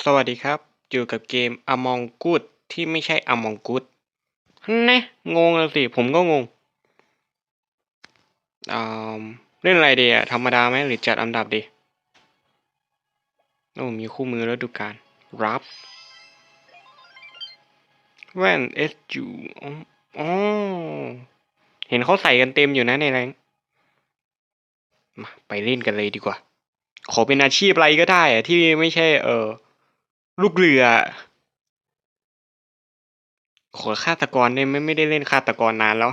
สวัสดีครับ อยู่กับเกม Among Us ที่ไม่ใช่ Among Us แนะงงแล้วสิ ผมก็งงเล่นอะไรดีอะธรรมดาไหมหรือจัดอันดับดี โอ้ มีคู่มือแล้วดูการรับแว่น SU อ๋ออ๋อ เห็นเขาใส่กันเต็มอยู่นะในแรงมาไปเล่นกันเลยดีกว่า ขอเป็นอาชีพอะไรก็ได้อะที่ไม่ใช่เออ ลูกเรือ ขอฆาตกรได้ไหมไม่ได้เล่นฆาตกรนานแล้ว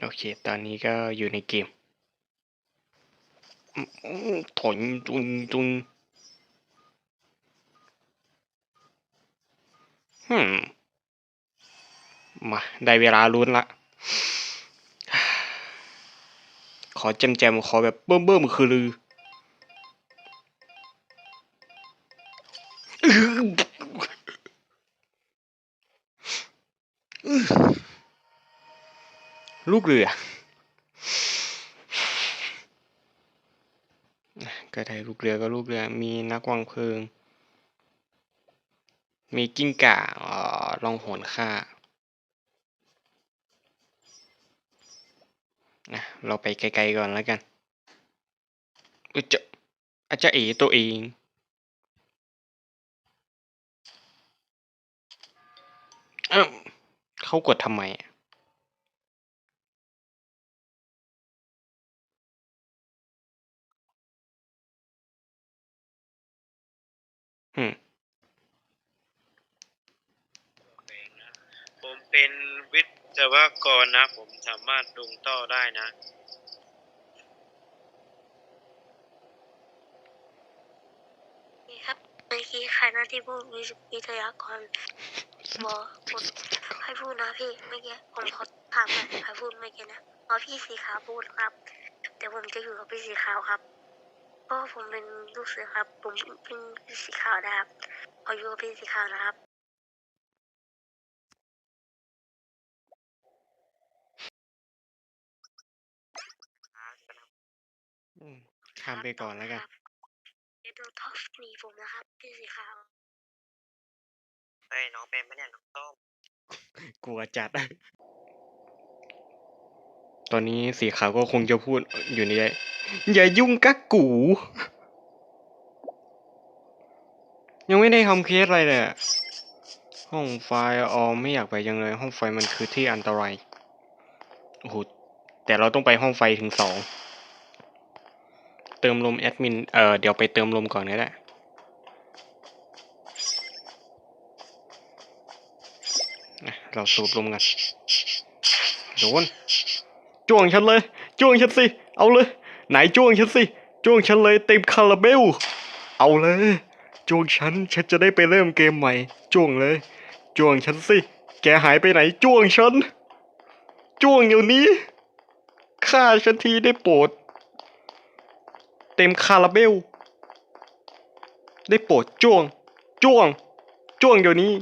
โอเค ตอนนี้ก็อยู่ในเกมอืมอืมถอยจุนจุนฮึมมา ได้เวลาลุ้นละ ขอแจมแจมๆขอแบบเบิ่มเบิ่มๆคือลือลูกเรือก็ได้ลูกเรือก็ลูกเรือ มีนักวางเพลิง มีกิ้งก่าอ่อลองหนค่า อะเราไปไกลๆก่อนแล้วกันอ้ยจะอาจจะเอตัวเองเอ้าเขากดทำไมอะอืมผมเป็นวิท ศวกรนะผมสามารถลงต่อได้นะนี่ครับเมื่อกี้ใครนะที่พูดวิวิทยากรบอกพูดใครพูดนะพี่เมื่อกี้ผมขอถามหน่อยใครพูดเมื่อกี้นะอ๋อพี่สีขาวพูดครับเดี๋ยวผมจะอยู่กับพี่สีขาวครับเพราะผมเป็นลูกเสือครับ ผมเป็นพี่สีขาวนะครับขออยู่กับพี่สีขาวนะครับ อืมข้ามไปก่อนแล้วกันเดี๋ยวดูท็อปหนีผมนะครับพี่สีขาวเฮ้ยน้องเป็นไหมเนี่ยน้องต้มกลัวจัด ตอนนี้สีขาวก็คงจะพูดอยู่ในใจอย่ายุ่งกักกู ยังไม่ได้ทำเคสอะไรเลยอะห้องไฟออมไม่อยากไปยังเลย ห้องไฟมันคือที่อันตรายโอ้โหแต่เราต้องไปห้องไฟถึงสอง เติมลมแอดมิน เออเดี๋ยวไปเติมลมก่อนก็ได้อะเราสูบลมกัน โดน จ้วงฉันเลย จ้วงฉันสิ เอาเลย ไหนจ้วงฉันสิ จ้วงฉันเลยเต็มคาราเบล เอาเลย จ้วงฉัน ฉันจะได้ไปเริ่มเกมใหม่ จ้วงเลย จ้วงฉันสิ แกหายไปไหน จ้วงฉัน จ้วงเดี๋ยวนี้ ฆ่าฉันทีได้โปรด ต็มคาราเบล ได้โปรดจ้วง จ้วง จ้วงเดี๋ยวนี้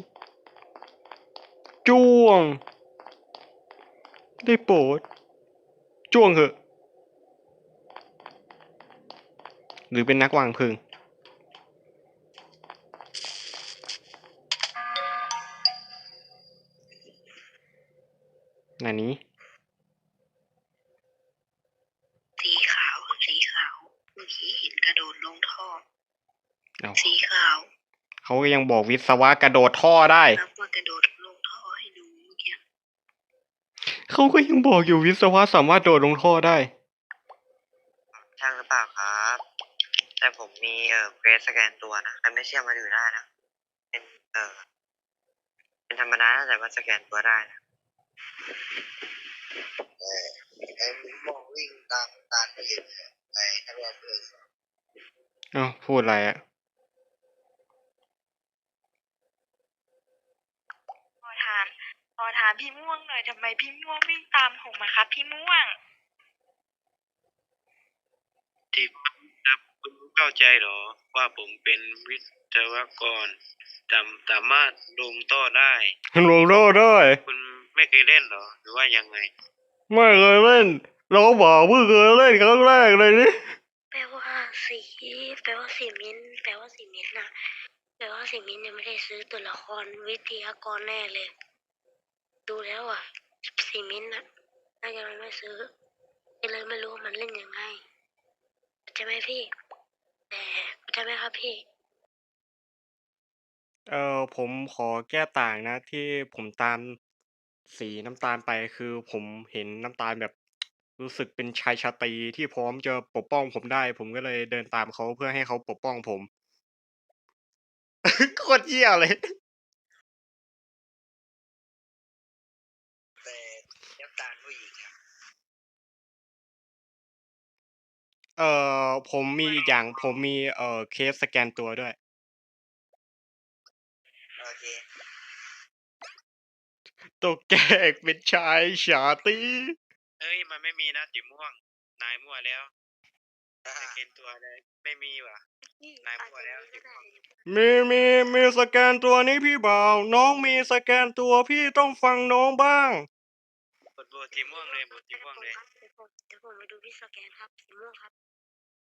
จ้วง ได้โปรด จ้วงเหอะ หรือเป็นนักวางเพลิงนันนี้ สีขาวสีขาวเมื่อกี้เห็นกระโดดลงท่อ เอาสีขาวเขาก็ยังบอกวิศวะกระโดดท่อได้นับว่ากระโดดลงท่อให้ดูเมื่อกี้เขาก็ยังบอกอยู่วิศวะสามารถโดดลงท่อได้ ช่างหรือเปล่าครับ แต่ผมมีเอ่อเฟสสแกนตัวนะแต่ไม่เชื่อมาดูได้นะ เป็นเอ่อเป็นธรรมดานะแต่ว่าสแกนตัวได้นะไอ้มองวิ่งตามตามไปยื นไอ้นักร้องเพลงเอ้าพูดอะไรอะขอถามขอถามพี่ม่วงหน่อยทำไมพี่ม่วงวิ่งตามผมมาครับ พี่ม่วง ที่ครับคุณเข้าใจเหรอ ว่าผมเป็นวิศวกรจำสามารถลงต่อได้ลงโลได้คุณไม่เคยเล่นเหรอ หรือว่ายังไง ไม่เคยเล่น น้องบอกเพิ่งเคยเล่นครั้งแรกเลยนี่แปลว่าสีแปลว่าสีมิ้นท์แปลว่าสีมิ้นท์น่ะแปลว่าสีมิ้นท์ยังไม่ได้ซื้อตัวละครวิทยากรแน่เลย ดูแล้วอะสีมิ้นท์น่ะน่าจะไม่ซื้อก็เลยไม่รู้ว่ามันเล่นยังไงใช่ไหมพี่แต่ใช่ไหมครับพี่เออผมขอแก้ต่างนะที่ผมตามสีน้ำตาลไปคือผมเห็นน้ำตาลแบบ รู้สึกเป็นชายชาตรีที่พร้อมจะปกป้องผมได้ ผมก็เลยเดินตามเขาเพื่อให้เขาปกป้องผม โคตรเหี้ยเลย แต่น้ำตาลผู้หญิงครับเอ่อผมมีอีกอย่าง ผมมีเอ่อเคสสแกนตัวด้วย โอเคตกแกกเป็นชายชาตรี เอ้ยมันไม่มีนะสีม่วง นายมั่วแล้วอ่าจะเกณฑ์ตัวเลยไม่มีว่ะ นายพูดแล้วสิมีมีมีสแกนตัวนี้พี่บ่าว น้องมีสแกนตัวพี่ต้องฟังน้องบ้างบทบทสีม่วงเลยบทสีม่วงเลยเดี๋ยวผมเดี๋ยวผมไปดูพี่สแกนครับสีม่วงครับ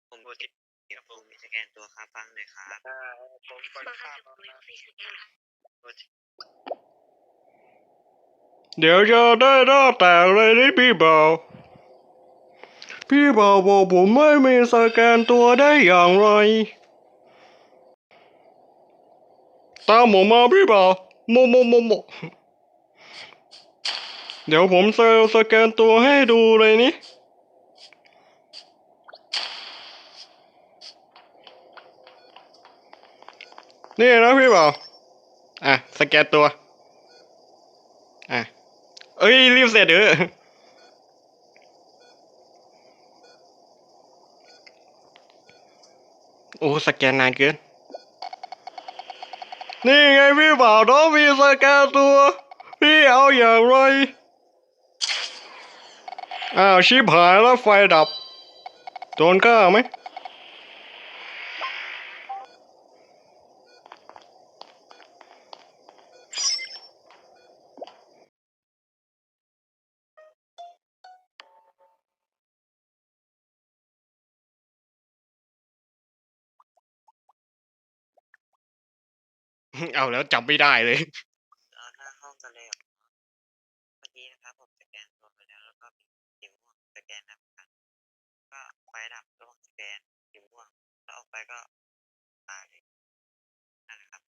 ผมบทสีเดี๋ยวผมมีสแกนตัวครับฟังหน่อยครับอ่าผมค่อนมาครัข้าบงเดี๋ยวผมไปดูพี่สแกนครับบทสี เดี๋ยวจะได้หน้าแตกเลยนี่พี่บ่าวพี่บ่าวบอกผมไม่มีสแกนตัวได้อย่างไร ตามผมมาพี่บ่าวโมโมโมโมเดี๋ยวผมเซลสแกนตัวให้ดูเลยนี่นี่นะพี่บ่าวอะ สแกนตัว เอ้ย รีบเสร็จเถอโอ้ สแกนนานเกิน นี่ไงพี่บ่าวน้องมีสแกนตัว พี่เอาอย่างไร อ้าว ชิบหายแล้วไฟดับ โดนฆ่าไหม เอาแล้วจำไม่ได้เลย เอาหน้าห้องกันเลยเหรอเมื่อกี้นะครับผมสแกนตัวไปแล้วแล้วก็มีสีม่วงสแกนนับกันก็ไฟดับระหว่างสแกนสีม่วงแล้วออกไปก็ตายเลยนั่นแหละครับ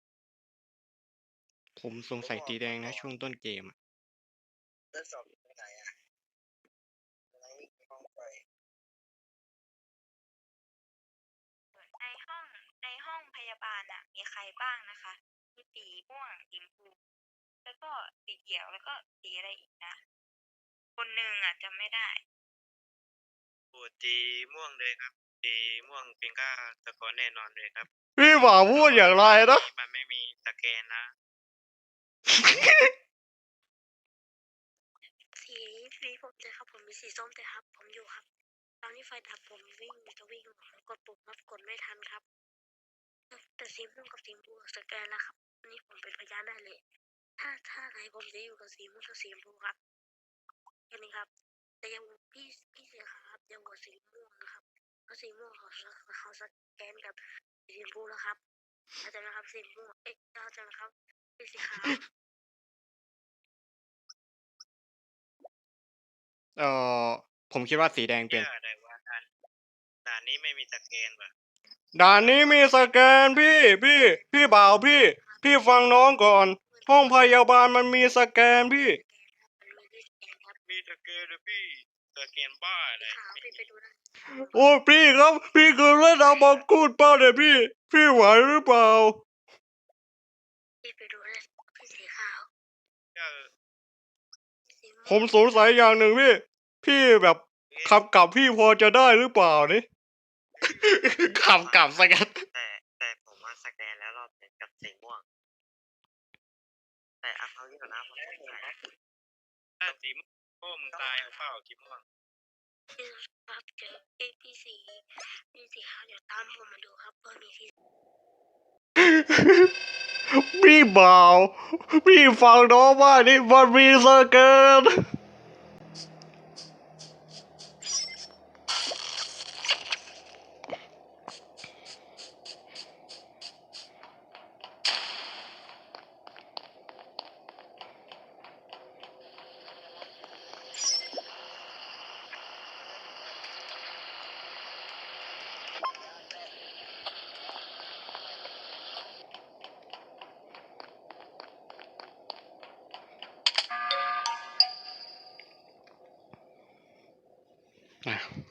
ผมสงสัยตีแดงนะ ช่วงต้นเกมอะเลือดสอบอยู่ไหนอะในห้องไฟในห้องในห้องพยาบาลอะมีใครบ้างนะคะ มีสีม่วงสีชมพูแล้วก็สีเขียวแล้วก็สีอะไรอีกนะ คนหนึ่งอะจำไม่ได้บทสีม่วงเลยครับสีม่วงเป็นก้าตะกอนแน่นอนเลยครับพี่บ่าวพูดอย่างไรนะมันไม่มีสแกนนะ สีสีผมเลยครับ ผมมีสีส้มแต่ครับ ผมอยู่ครับ ตอนที่ไฟดับผมวิ่งจะวิ่งผมกดปุ่มครับกดไม่ทันครับแต่สีม่วงกับสีม่วงสแกนแล้วครับอั นนี่ผมเป็นพยานได้เลย ถ้าถ้าไหนผมจะอยู่กับสีม่วงกับสีชมพูครับแค่นี้ครับ แต่ยังพี่พี่เสียครับยังกว่าสีม่วงนะครับเพราะสีม่วงเขาเขาสแกนกับสีชมพูแล้วครับเข้าใจไหมครับสีม่วงเอ๊ะเข้าใจไหมครับพี่สีขาวเอ่อผมคิดว่าสีแดงเป็นเชื่อได้ว่าด่านด่านนี้ไม่มีสแกนว่ะด่านนี้มีสแกนพี่ พี่ พี่บ่าวพี่ พี่ฟังน้องก่อน ห้องพยาบาลมันมีสแกนพี่ มีสแกนเลยพี่สแกนบ้าเลยขาวพี่ไปดูนะโอ้พี่ครับ พี่คือเล่นเอาบอกกูดเปล่าเนี่ยพี่ พี่ไหวหรือเปล่าพี่ไปดูนะพี่สีขาวเออสีผมสงสัยอย่างหนึ่งพี่ พี่แบบขับกลับพี่พอจะได้หรือเปล่านี่ขับกลับสแกนแต่แต่ผมว่าสแกนแล้วรอบนี้กับสีม่วง แต่อัพเขาที่ก่อนนะผมสงสัยถ้าสีม่วงโอ้มึงตายเปล่าสีม่วงพี่ครับเจอเอยพี่สีพี่สีขาวเดี๋ยวตามผมมาดูครับว่ามีที่พี่บ่าวพี่ฟังน้องว่านี่มันมีเซอร์เกิน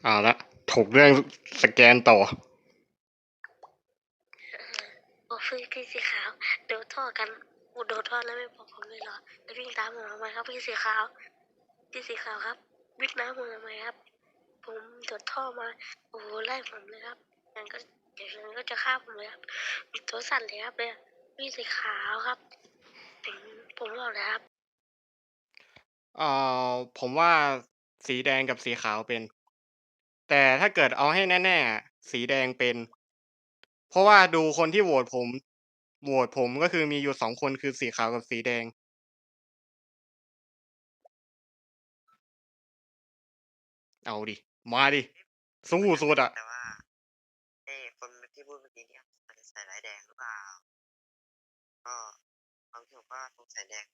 เอาละถูกเรื่องสแกนต่อ โอ้พี่พี่สีขาว เดี๋ยวท่อกันอุดโดนท่อแล้วไม่บอกผมเลยเหรอแล้ววิ่งตามผมทำไมครับพี่สีขาว พี่สีขาวครับ วิ่งน้ำผมทำไมครับ ผมโดดท่อมา โอ้โหไล่ผมเลยครับงั้นก็เดี๋ยวนั้นก็จะฆ่าผมเลยครับมีตัวสั่นเลยครับเนี่ยพี่สีขาวครับถึงผมบอกเลยครับ เอ่อผมว่าสีแดงกับสีขาวเป็น แต่ถ้าเกิดเอาให้แน่ ๆ อะ สีแดงเป็น เพราะว่าดูคนที่โหวตผม โหวตผม ก็คือมีอยู่สองคน คือสีขาวกับสีแดง เอาดิ มาดิ สู้สุดอะ แต่ว่าเอ้คนที่พูดเมื่อกี้เนี่ยอาจจะใส่ลายแดงหรือเปล่า ก็ความคิดผมว่าสงสัยแดง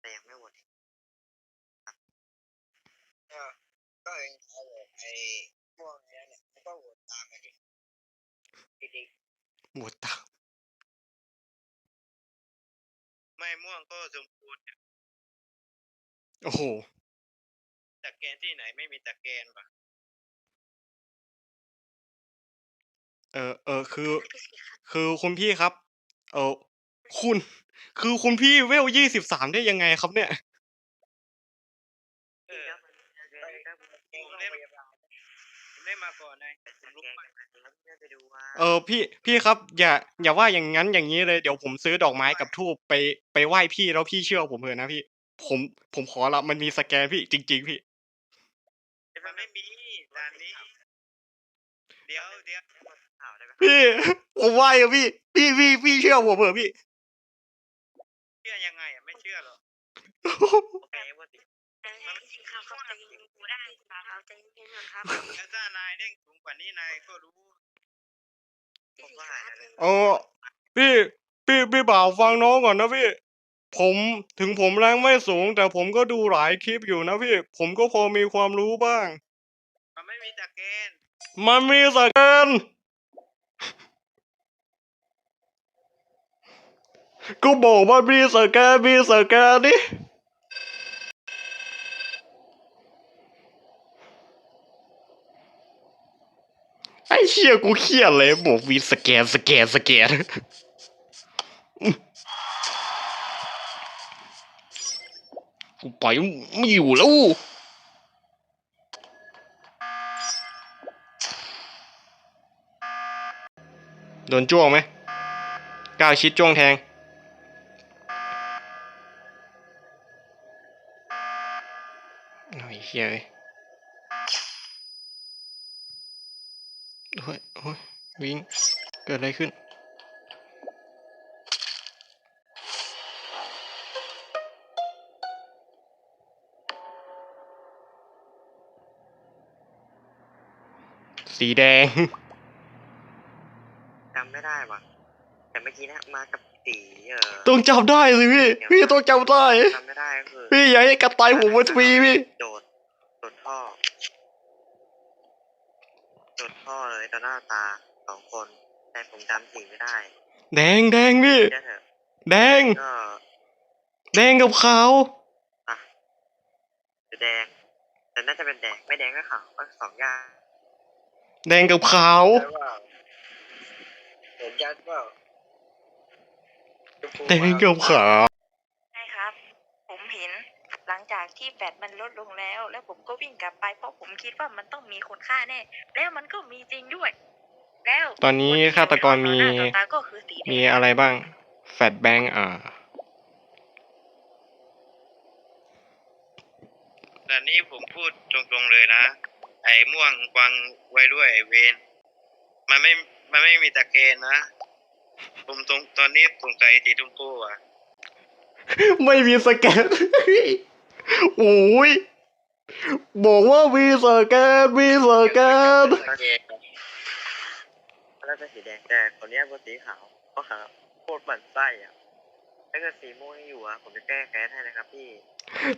แต่ยังไม่หมดก็ ก็เองเขาบอกไอ้พวกเนี้ยเนี่ยมันก็โหวตตามไปดิดีโหวตตามไม่ม่วงก็ชมพูเนี่ยโอ้โห ตะแกนที่ไหนไม่มีตะแกนปะเออเออคือพี่สีขาวคือคุณพี่ครับ เออคุณ คือคุณพี่เวลยี่สิบสามได้ยังไงครับเนี่ย เออ ผมได้ผม ได้มาก่อนนายผมลุกมาไปดูว่าเออพี่พี่ครับ อย่า อย่าว่าอย่างนั้นอย่างนี้เลยเดี๋ยวผมซื้อดอกไม้กับทูบไปไปไหว้พี่แล้วพี่เชื่อผมเถอะนะพี่ ผมผมขอละมันมีสแกนพี่จริง ๆ พี่ มันไม่มีด่านนี้ เดี๋ยวเดี๋ยวข่าวได้ไหมพี่ ผมไหว้อะพี่ พี่พี่พี่เชื่อผมเถอะพี่ เชื่อยังไงอะไม่เชื่อหรอกโอเคว่าติแต่พี่สี ขาวครับใจเย็นๆได้สีขาวใจเย็นๆก่อนครับแล้วถ้านายเด้งสูงกว่านี้นายก็รู้พี่สีขาวใจเย็นๆเออพี่พี่พี่บ่าวฟังน้องก่อนนะพี่ ผมถึงผมแรงไม่สูง แต่ผมก็ดูหลายคลิปอยู่นะพี่ ผมก็พอมีความรู้บ้าง มันไม่มีตะแกนมันมีสแกนก็บอกว่ามีสแกนมีสแกนดิ อ้เชี่ยกูเครียดเลยบอกมีสแกนสแกนสแกนกูไปไม่อยู่แล้วโดนจ้วงไหมก้าวชิดจ้วงแทงโอ้ยเฮียเลยโอ้ยโอ้ย วิ่ง เกิดอะไรขึ้น สีแดง จำไม่ได้ว่ะแต่เมื่อกี้นะมากับสีเออต้องจำได้สิพี่ พี่ต้องจำได้ จำไม่ได้ก็คือพี่อย่าให้กระต่ายผมมาฟรีพี่ โดดโดดท่อ โดดท่อเลยต่อหน้าตาสองคน แต่ผมจำสีไม่ได้ แดงแดงพี่แค่เถอะแดง ก็แดงกับขาวอะสีแดง แต่น่าจะเป็นแดง ไม่แดงก็ขาวก็สองอย่างแดงกับขาวใช่ว่าเห็นยัดเปล่าแดงกับขาว ใช่ครับ ผมเห็น หลังจากที่แบตมันลดลงแล้ว แล้วผมก็วิ่งกลับไป เพราะผมคิดว่ามันต้องมีคนฆ่าแน่ แล้วมันก็มีจริงด้วย แล้วตอนนี้คที่ฆาตกรมีอยู่ต่อหน้าต่อตาก็คือสีแดงมีอะไรบ้าง แฟดแบงอ่าด่านนี้ผมพูดตรงๆเลยนะ ไอ้ม่วงกวางไว้ด้วยไอ้เวนมันไม่ มันไม่มีตะแกนนะ ผมตรงตอนนี้สงสัยสีชมพูอะไม่มีสแกนโอ้ยบอกว่ามีสแกนมีสแกนน่าจะสีแดงแต่คนนี้เป็นสีขาวเพราะขาวโคตรหมั่นไส้อะถ้าเกิดสีม่วงอยู่อะผมจะแก้แค้นให้นะครับพี่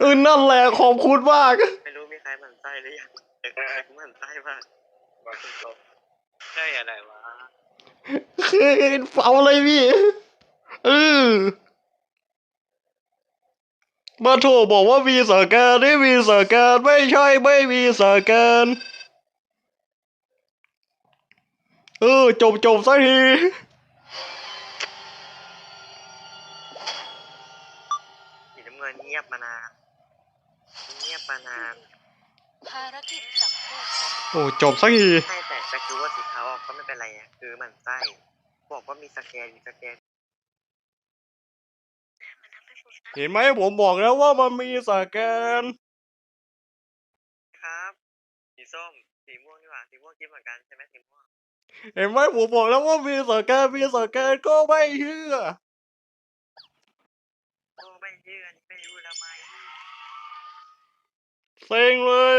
เออนั่นแหละขอบคุณมากไม่รู้มีใครหมั่นไส้หรือยังแต่ก็หมั่นไส้มากบอกตรงใช่อะไรวะคือเอาเลยพี่เออ มาโทรบอกว่ามีสแกนไม่มีสแกนไม่ใช่ไม่มีสแกนเออจบจบสักทีสีน้ำเงินเงียบมานานเงียบมานานภารกิจสำเร็จโอ้จบสักที ใช่แต่จะคือว่าสีเทาออกก็ไม่เป็นไรอะคือมันไส้บอกว่ามีสแกนมีสแกนมัน เห็นไหมผมบอกแล้วว่ามันมีสแกน ครับสีส้มสีม่วงนี่หว่าสีม่วงคิดเหมือนกันใช่ไหมสีม่วงเห็นไหมผมบอกแล้วว่ามีสแกนมีสแกนก็ไม่เชื่อ โอ้ไม่เชื่อนี่ไม่รู้ละไหม เซ็งเลย